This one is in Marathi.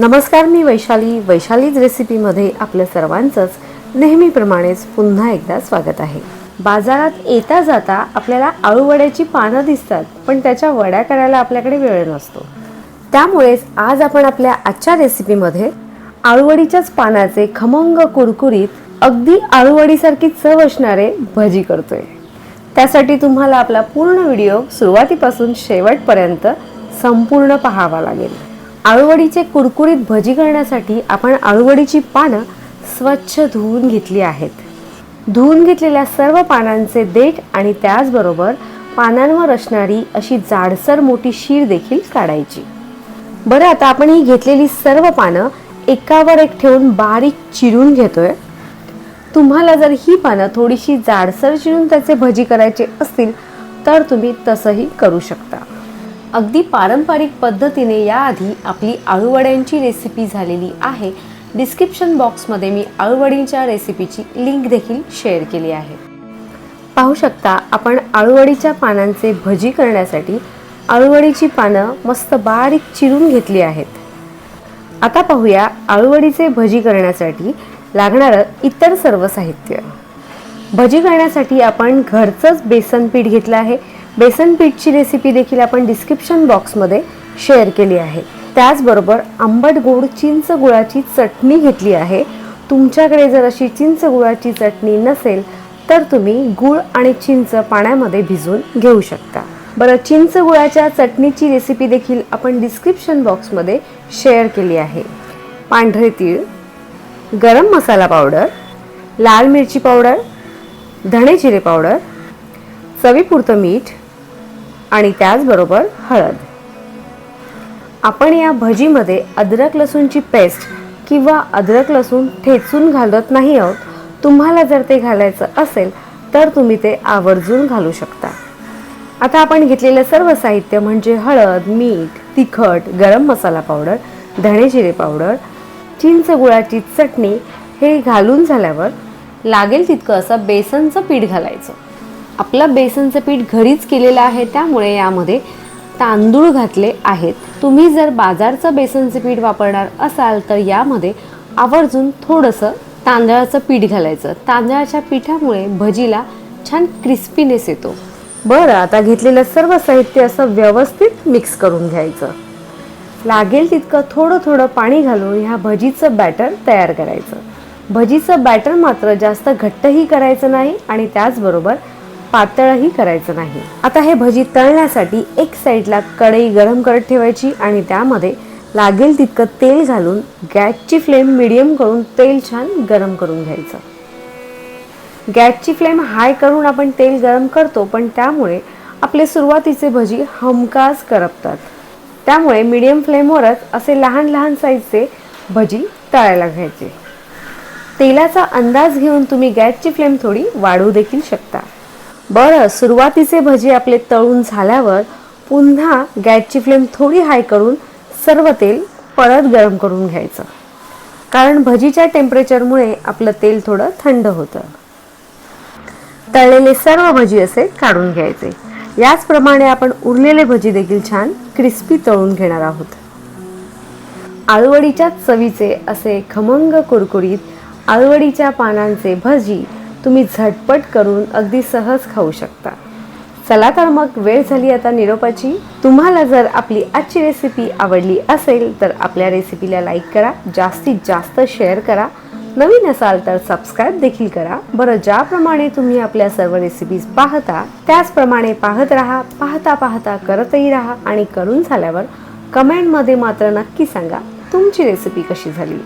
नमस्कार मी वैशाली. वैशालीज रेसिपीमध्ये आपल्या सर्वांचंच नेहमीप्रमाणेच पुन्हा एकदा स्वागत आहे. बाजारात येता जाता आपल्याला आळूवड्याची पानं दिसतात पण त्याच्या वड्या करायला आपल्याकडे वेळ नसतो. त्यामुळेच आज आपण आपल्या आजच्या रेसिपीमध्ये आळूवडीच्याच पानाचे खमंग कुरकुरीत अगदी आळूवडीसारखी चव असणारे भजी करतोय. त्यासाठी तुम्हाला आपला पूर्ण व्हिडिओ सुरुवातीपासून शेवटपर्यंत संपूर्ण पाहावा लागेल. आळूवडीचे कुरकुरीत भजी करण्यासाठी आपण आळूवडीची पानं स्वच्छ धुवून घेतली आहेत. धुवून घेतलेल्या सर्व पानांचे देठ आणि त्याचबरोबर पानांवर असणारी अशी जाडसर मोठी शीर देखील काढायची. बरं आता आपण ही घेतलेली सर्व पानं एकावर एक ठेवून बारीक चिरून घेतोय. तुम्हाला जर ही पानं थोडीशी जाडसर चिरून त्याचे भजी करायचे असतील तर तुम्ही तसंही करू शकता. अगदी पारंपरिक पद्धतीने याआधी आपली आळूवड्यांची रेसिपी झालेली आहे. डिस्क्रिप्शन बॉक्समध्ये मी आळूवडींच्या रेसिपीची लिंक देखील शेअर केली आहे. पाहू शकता आपण आळूवडीच्या पानांचे भजी करण्यासाठी आळूवडीची पानं मस्त बारीक चिरून घेतली आहेत. आता पाहूया आळूवडीचे भजी करण्यासाठी लागणारं इतर सर्व साहित्य. भजी करण्यासाठी आपण घरचंच बेसन पीठ घेतलं आहे. बेसन पीठची रेसिपी देखील आपण डिस्क्रिप्शन बॉक्समध्ये शेअर केली आहे. त्याचबरोबर आंबट गोड चिंच गुळाची चटणी घेतली आहे. तुमच्याकडे जर अशी चिंच गुळाची चटणी नसेल तर तुम्ही गूळ आणि चिंच पाण्यामध्ये भिजवून घेऊ शकता. बरं चिंच गुळाच्या चटणीची रेसिपी देखील आपण डिस्क्रिप्शन बॉक्समध्ये शेअर केली आहे. पांढरे तीळ गरम मसाला पावडर लाल मिरची पावडर धणे जिरे पावडर चवीपुरतं मीठ आणि त्याचबरोबर हळद. आपण या भजीमध्ये अद्रक लसूणची पेस्ट किंवा अद्रक लसूण ठेचून घालत नाही आहोत. तुम्हाला जर ते घालायचं असेल तर तुम्ही ते आवर्जून घालू शकता. आता आपण घेतलेलं सर्व साहित्य म्हणजे हळद मीठ तिखट गरम मसाला पावडर धणे जिरे पावडर चिंच गुळाची चटणी हे घालून झाल्यावर लागेल तितकं असं बेसनचं पीठ घालायचं. आपलं बेसनचं पीठ घरीच केलेलं आहे त्यामुळे यामध्ये तांदूळ घातले आहेत. तुम्ही जर बाजारचं बेसनचं पीठ वापरणार असाल तर यामध्ये आवर्जून थोडंसं तांदळाचं पीठ घालायचं. तांदळाच्या पिठामुळे भजीला छान क्रिस्पीनेस येतो. बरं आता घेतलेलं सर्व साहित्य असं व्यवस्थित मिक्स करून घ्यायचं. लागेल तितकं थोडं थोडं पाणी घालून ह्या भजीचं बॅटर तयार करायचं. भजीचं बॅटर मात्र जास्त घट्टही करायचं नाही आणि त्याचबरोबर पातळही करायचं नाही. आता हे भजी तळण्यासाठी एक साईडला कढई गरम करत ठेवायची आणि त्यामध्ये लागेल तितकं तेल घालून गॅसची फ्लेम मिडियम करून तेल छान गरम करून घ्यायचं. गॅसची फ्लेम हाय करून आपण तेल गरम करतो पण त्यामुळे आपले सुरुवातीचे भजी हमखास करपतात. त्यामुळे मीडियम फ्लेमवरच असे लहान लहान साईजचे भजी तळायला घ्यायचे. तेलाचा अंदाज घेऊन तुम्ही गॅसची फ्लेम थोडी वाढवू देखील शकता. बरं सुरुवातीचे भजी आपले तळून झाल्यावर पुन्हा गॅसची फ्लेम थोडी हाय करून सर्व तेल परत गरम करून घ्यायचं. कारण भजीच्या टेम्परेचरमुळे आपलं तेल थोडं थंड होतं. तळलेले सर्व भजी असे काढून घ्यायचे. याचप्रमाणे आपण उरलेले भजी देखील छान क्रिस्पी तळून घेणार आहोत. आळूवडीच्या चवीचे असे खमंग कुरकुरीत आळूवडीच्या पानांचे भजी तुम्ही झटपट करून अगदी सहज खाऊ शकता. चला तर मग वेळ झाली आता निरोपाची. तुम्हाला जर आपली आजची रेसिपी आवडली असेल तर आपल्या रेसिपीला लाईक करा जास्तीत जास्त शेअर करा. नवीन असाल तर सबस्क्राईब देखील करा. बरं ज्याप्रमाणे तुम्ही आपल्या सर्व रेसिपीज पाहता त्याचप्रमाणे पाहत राहा पाहता पाहता करतही राहा आणि करून झाल्यावर कमेंटमध्ये मात्र नक्की सांगा तुमची रेसिपी कशी झाली?